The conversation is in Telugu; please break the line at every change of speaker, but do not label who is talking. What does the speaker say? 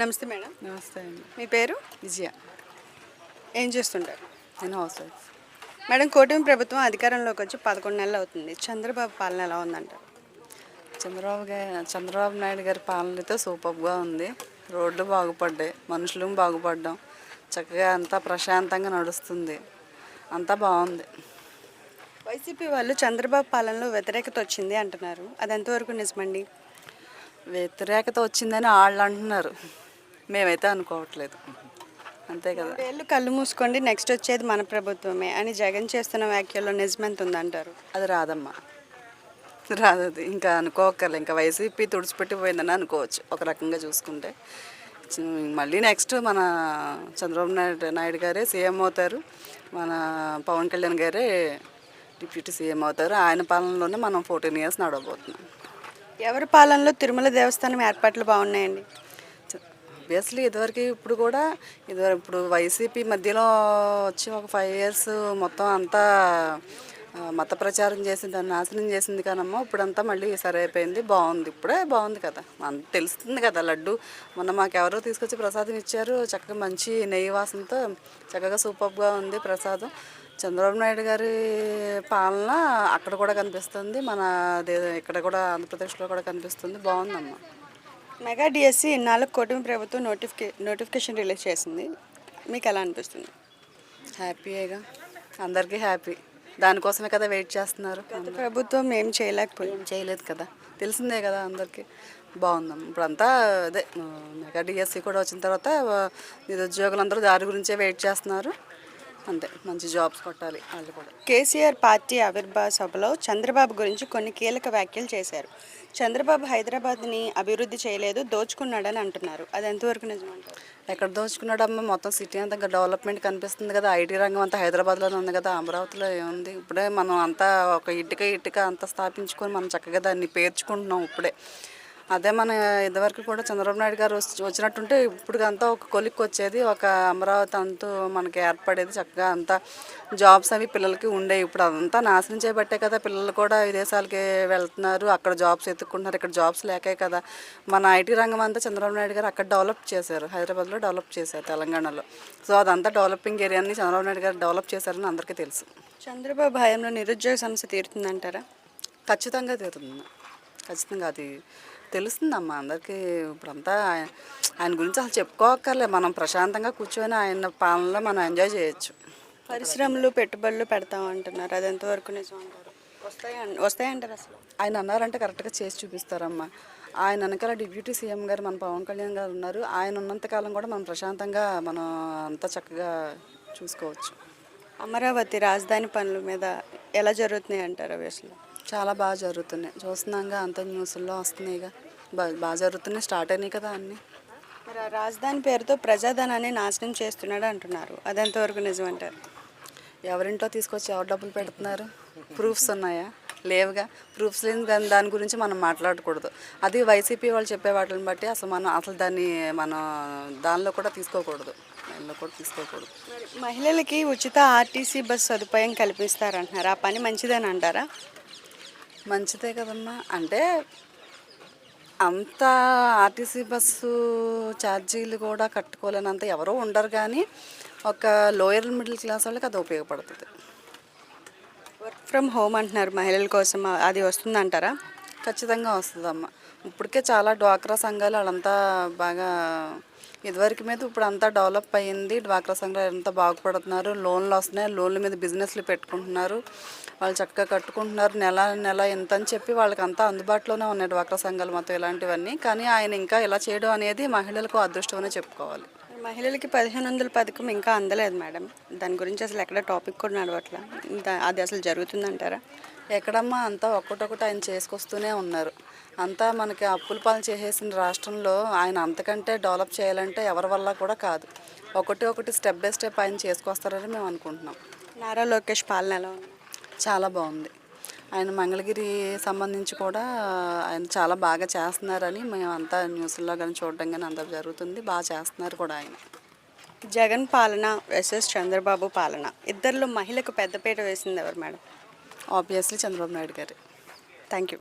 నమస్తే మేడం.
నమస్తే అండి.
మీ పేరు?
విజయ.
ఏం చేస్తుంటారు?
నేను హౌస్ వైఫ్.
మేడం కూటమి ప్రభుత్వం అధికారంలోకి వచ్చి పదకొండు నెలలు అవుతుంది. చంద్రబాబు పాలన ఎలా ఉందంటారు?
చంద్రబాబు చంద్రబాబు నాయుడు గారి పాలన అయితే సూపర్గా ఉంది. రోడ్లు బాగుపడ్డాయి. మనుషులు బాగుపడ్డాం. చక్కగా అంతా ప్రశాంతంగా నడుస్తుంది. అంతా బాగుంది.
వైసీపీ వాళ్ళు చంద్రబాబు పాలనలో వ్యతిరేకత వచ్చింది అంటున్నారు. అది ఎంతవరకు నిజమండి?
వ్యతిరేకత వచ్చిందని వాళ్ళు అంటున్నారు. మేమైతే అనుకోవట్లేదు. అంతే కదా.
వేళ్ళు కళ్ళు మూసుకోండి నెక్స్ట్ వచ్చేది మన ప్రభుత్వమే అని జగన్ చేస్తున్న వ్యాఖ్యలో నిజమెంత ఉందంటారు
అది రాదమ్మా. రాదు అది. ఇంకా అనుకోకర్లే ఇంకా వైసీపీ తుడిచిపెట్టిపోయిందని అనుకోవచ్చు. ఒక రకంగా చూసుకుంటే. మళ్ళీ నెక్స్ట్ మన చంద్రబాబు నాయుడు నాయుడు గారే సీఎం అవుతారు. మన పవన్ కళ్యాణ్ గారే డిప్యూటీ సీఎం అవుతారు. ఆయన పాలనలోనే మనం ఫోర్టీన్ ఇయర్స్ నడవబోతున్నాం.
ఎవరి పాలనలో తిరుమల దేవస్థానం ఏర్పాట్లు బాగున్నాయండి?
ఆబ్వియస్లీ ఇదివరకు ఇప్పుడు కూడా ఇదివరకు ఇప్పుడు వైసీపీ మధ్యలో వచ్చి ఒక ఫైవ్ ఇయర్స్ మొత్తం అంతా మత ప్రచారం చేసి దాన్ని నాశనం చేసింది కానమ్మా ఇప్పుడంతా మళ్ళీ సరి అయిపోయింది బాగుంది ఇప్పుడే బాగుంది కదా. అంత తెలుస్తుంది కదా లడ్డు. మొన్న మాకు తీసుకొచ్చి ప్రసాదం ఇచ్చారు చక్కగా మంచి నెయ్యి వాసనతో చక్కగా సూపర్గా ఉంది ప్రసాదం. చంద్రబాబు నాయుడు గారి పాలన అక్కడ కూడా కనిపిస్తుంది మన దే- ఇక్కడ కూడా ఆంధ్రప్రదేశ్లో కూడా కనిపిస్తుంది బాగుందమ్మా.
మెగా డిఎస్సి ఇన్నాళ్ళకు కూటమి ప్రభుత్వం నోటిఫికే నోటిఫికేషన్ రిలీజ్ చేసింది. మీకు ఎలా అనిపిస్తుంది?
హ్యాపీయేగా అందరికీ హ్యాపీ. దానికోసమే కదా వెయిట్ చేస్తున్నారు.
గత ప్రభుత్వం ఏం చేయలేకపోయింది.
చేయలేదు కదా. తెలిసిందే కదా అందరికీ. బాగుందమ్మ ఇప్పుడంతా అదే మెగా డిఎస్సి కూడా వచ్చిన తర్వాత నిరుద్యోగులందరూ దారి గురించే వెయిట్ చేస్తున్నారు. అంతే మంచి జాబ్స్ కొట్టాలి వాళ్ళు కూడా.
కేసీఆర్ పార్టీ ఆవిర్భావ సభలో చంద్రబాబు గురించి కొన్ని కీలక వ్యాఖ్యలు చేశారు. చంద్రబాబు హైదరాబాద్ని అభివృద్ధి చేయలేదు దోచుకున్నాడని అంటున్నారు. అది ఎంతవరకు నిజమంటారు
ఎక్కడ దోచుకున్నాడమ్మా? మొత్తం సిటీ అంతా డెవలప్మెంట్ కనిపిస్తుంది కదా. ఐటీ రంగం అంతా హైదరాబాద్లోనే ఉంది కదా. అమరావతిలో ఏముంది? ఇప్పుడే మనం అంతా ఒక ఇటుక ఇటుక అంతా స్థాపించుకొని మనం చక్కగా దాన్ని పేర్చుకుంటున్నాం ఇప్పుడే. అదే మన ఇదివరకు కూడా చంద్రబాబు నాయుడు గారు వచ్చి- వచ్చినట్టుంటే ఇప్పుడు అంతా ఒక కొలిక్కి వచ్చేది ఒక అమరావతి అంటూ మనకి ఏర్పడేది చక్కగా అంతా జాబ్స్ అవి పిల్లలకి ఉండేవి. ఇప్పుడు అదంతా నాశనం చేయబట్టే కదా పిల్లలు కూడా విదేశాలకి వెళ్తున్నారు అక్కడ జాబ్స్ ఎత్తుకుంటున్నారు ఇక్కడ జాబ్స్ లేకే కదా. మన ఐటీ రంగం అంతా చంద్రబాబు నాయుడు గారు అక్కడ డెవలప్ చేశారు హైదరాబాద్లో డెవలప్ చేశారు తెలంగాణలో. సో అదంతా డెవలపింగ్ ఏరియాని చంద్రబాబు నాయుడు గారు డెవలప్ చేశారని అందరికీ తెలుసు.
చంద్రబాబు హయాంలో నిరుద్యోగ సమస్య తీరుతుందంటారా?
ఖచ్చితంగా తీరుతుంది. ఖచ్చితంగా అది తెలుస్తుందమ్మా అందరికీ. ఇప్పుడంతా ఆయన గురించి అసలు చెప్పుకోక్కర్లే. మనం ప్రశాంతంగా కూర్చొని ఆయన పాలనలో మనం ఎంజాయ్ చేయొచ్చు.
పరిశ్రమలు పెట్టుబడులు పెడతాం అంటున్నారు. అది ఎంతవరకు నిజం అంటారు? వస్తాయి వస్తాయంటారు అసలు?
ఆయన అన్నారంటే కరెక్ట్గా చేసి చూపిస్తారమ్మా. ఆయన వెనకాల డిప్యూటీ సీఎం గారు మన పవన్ కళ్యాణ్ గారు ఉన్నారు. ఆయన ఉన్నంతకాలం కూడా మనం ప్రశాంతంగా మనం అంతా చక్కగా చూసుకోవచ్చు.
అమరావతి రాజధాని పనుల మీద ఎలా జరుగుతున్నాయి అంటారు అవి అసలు?
చాలా బాగా జరుగుతున్నాయి. చూస్తున్నాగా అంత న్యూస్లో వస్తున్నాయిగా. బాగా బాగా జరుగుతున్నాయి. స్టార్ట్ అయినాయి కదా అన్నీ.
మరి ఆ రాజధాని పేరుతో ప్రజాధనాన్ని నాశనం చేస్తున్నాడు అంటున్నారు. అది ఎంతవరకు నిజం అంటారు
ఎవరింట్లో తీసుకొచ్చి ఎవరు డబ్బులు పెడుతున్నారు? ప్రూఫ్స్ ఉన్నాయా? లేవుగా. ప్రూఫ్స్ లేని దాని దాని గురించి మనం మాట్లాడకూడదు. అది వైసీపీ వాళ్ళు చెప్పే వాటిని బట్టి అసలు మనం అసలు దాన్ని మనం దానిలో కూడా తీసుకోకూడదు. దానిలో కూడా తీసుకోకూడదు.
మహిళలకి ఉచిత ఆర్టీసీ బస్ సదుపాయం కల్పిస్తారంటున్నారు. ఆ పని మంచిదని అంటారా
మంచిదే కదమ్మా. అంటే అంత ఆర్టీసీ బస్సు ఛార్జీలు కూడా కట్టుకోలేనంత ఎవరో ఉండరు కానీ ఒక లోయర్ మిడిల్ క్లాస్ వాళ్ళకి అది ఉపయోగపడుతుంది.
వర్క్ ఫ్రమ్ హోమ్ అంటున్నారు మహిళల కోసం. అది వస్తుందంటారా?
ఖచ్చితంగా వస్తుందమ్మా. ఇప్పటికే చాలా డ్వాక్రా సంఘాలు వాళ్ళంతా బాగా ఇదివరకు మీద ఇప్పుడు అంతా డెవలప్ అయ్యింది. డ్వాక్రా సంఘాలు అంతా బాగుపడుతున్నారు. లోన్లు వస్తున్నాయి. లోన్ల మీద బిజినెస్లు పెట్టుకుంటున్నారు. వాళ్ళు చక్కగా కట్టుకుంటున్నారు. నెల నెల ఎంత అని చెప్పి వాళ్ళకి అంతా అందుబాటులోనే ఉన్నాయి డ్వాక్రా సంఘాలు మొత్తం ఇలాంటివన్నీ. కానీ ఆయన ఇంకా ఇలా చేయడం అనేది మహిళలకు అదృష్టం అనే చెప్పుకోవాలి.
మహిళలకి పదిహేను వందల పథకం ఇంకా అందలేదు మేడం. దాని గురించి అసలు ఎక్కడ టాపిక్ కూడా నడవట్లా. అది అసలు జరుగుతుందంటారా?
ఎక్కడమ్మా అంతా ఒక్కటొక్కటి ఆయన చేసుకొస్తూనే ఉన్నారు. అంతా మనకి అప్పుల పాలు చేసేసిన రాష్ట్రంలో ఆయన అంతకంటే డెవలప్ చేయాలంటే ఎవరి వల్ల కూడా కాదు. ఒకటి ఒకటి స్టెప్ బై స్టెప్ ఆయన చేసుకొస్తారని మేము అనుకుంటున్నాం.
నారా లోకేష్ పాలన ఎలా ఉంది?
చాలా బాగుంది. ఆయన మంగళగిరి సంబంధించి కూడా ఆయన చాలా బాగా చేస్తున్నారని మేము అంతా న్యూస్లో కానీ చూడడం కానీ అంతా జరుగుతుంది. బాగా చేస్తున్నారు కూడా ఆయన.
జగన్ పాలన వర్సెస్ చంద్రబాబు పాలన. ఇద్దరిలో మహిళకు పెద్దపీట వేసింది ఎవరు మేడం?
ఆబ్వియస్లీ చంద్రబాబు నాయుడు గారు.
Thank you